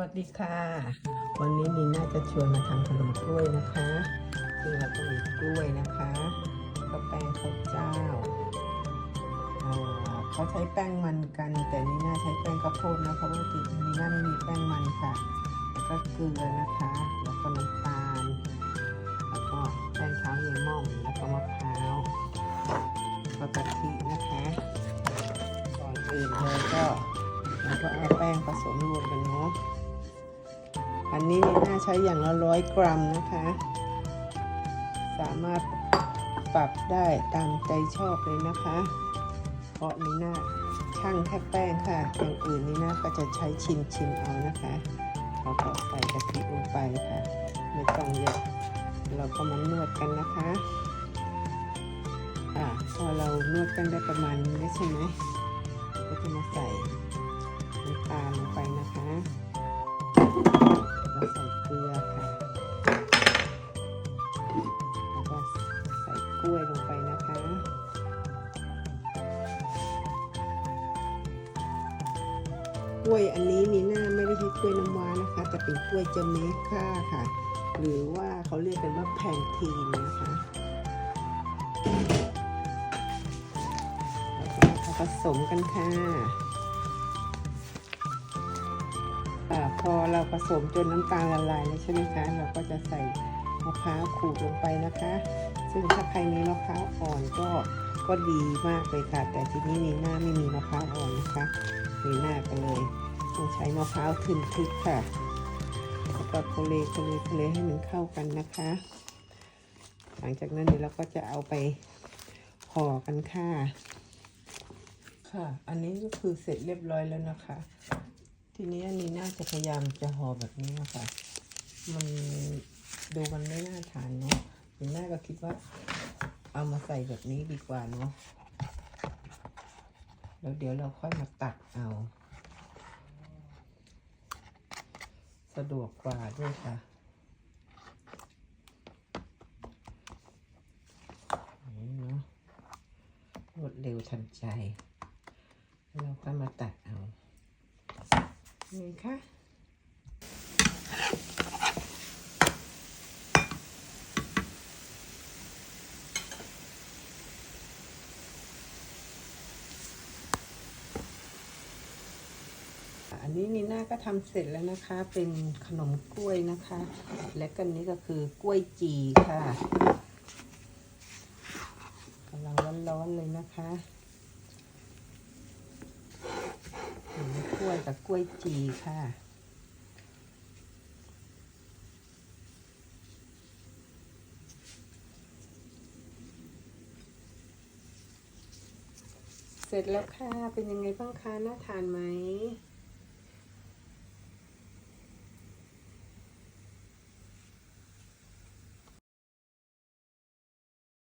สวัสดีค่ะ วันนี้นีน่าจะชวนมาทำขนมกล้วยนะคะซึ่งเราก็มีกล้วยนะคะแล้วก็แป้งข้าวเจ้าเขาใช้แป้งมันกัน แต่นีน่าใช้แป้งข้าวโพดนะเพราะว่าตินีน่าไม่มีแป้งมันค่ะแล้วก็เกลือนะคะ แล้วก็น้ำตาล แล้วก็แป้งเท้าเยม่อมแล้วก็มะพร้าวแล้วก็กะทินะคะก่อนอื่นเลยก็เราก็เอาแป้งผสมรวมกันเนาะ อันนี้นี่น่าใช้อย่างละร้อยกรัมนะคะ สามารถปรับได้ตามใจชอบเลยนะคะ เพราะนี่น่าช่างแค่แป้งค่ะอย่างอื่นนี่น่าก็จะใช้ชิมชิมเอานะคะเราก็ใส่กะทิลงไปค่ะไม่ต้องเยอะเราก็มานวดกันนะคะอ่าพอเรานวดกันได้ประมาณนี้ใช่ไหมก็จะมาใส่ แล้วก็ใส่กล้วยลงไปนะคะ กล้วยอันนี้นีน่าไม่ได้ใช้กล้วยน้ำว้านะคะ แต่เป็นกล้วยจเมค่าค่ะ หรือว่าเขาเรียกกันว่าแพนทีนนะคะแล้วก็ผสมกันค่ะพอเราผสมจนน้ำตาลละลายแล้วใช่ไหมคะ เราก็จะใส่ มะพร้าวขูดลงไปนะคะ ซึ่งถ้าใครมีมะพร้าวอ่อนก็ก็ดีมากเลยค่ะ แต่ที่นี้นีน่าไม่มีมะพร้าวอ่อนนะคะนีน่าก็เลยต้องใช้มะพร้าวทึนทึกค่ะแล้วก็โคเลโคเลโคเลให้มันเข้ากันนะคะ หลังจากนั้นเดี๋ยวเราก็จะเอาไปห่อกันค่ะค่ะ อันนี้ก็คือเสร็จเรียบร้อยแล้วนะคะ ทีนี้อันนี้น่าจะพยายามจะห่อแบบนี้นะคะ มัน ดูมันไม่น่าทานเนาะนีน่าก็คิดว่า เอามาใส่แบบนี้ดีกว่าเนาะแล้วเดี๋ยวเราค่อยมาตัดเอา สะดวกกว่าด้วยค่ะนี้เนาะรวดเร็วทันใจ เราก็มาตัดเอานี่ค่ะ อันนี้นีน่าก็ทำเสร็จแล้วนะคะ เป็นขนมกล้วยนะคะ และกันนี้ก็คือกล้วยจีค่ะกำลังร้อนๆเลยนะคะขนมกล้วยกับกล้วยจีค่ะเสร็จแล้วค่ะ เป็นยังไงบ้างคะ น่าทานไหม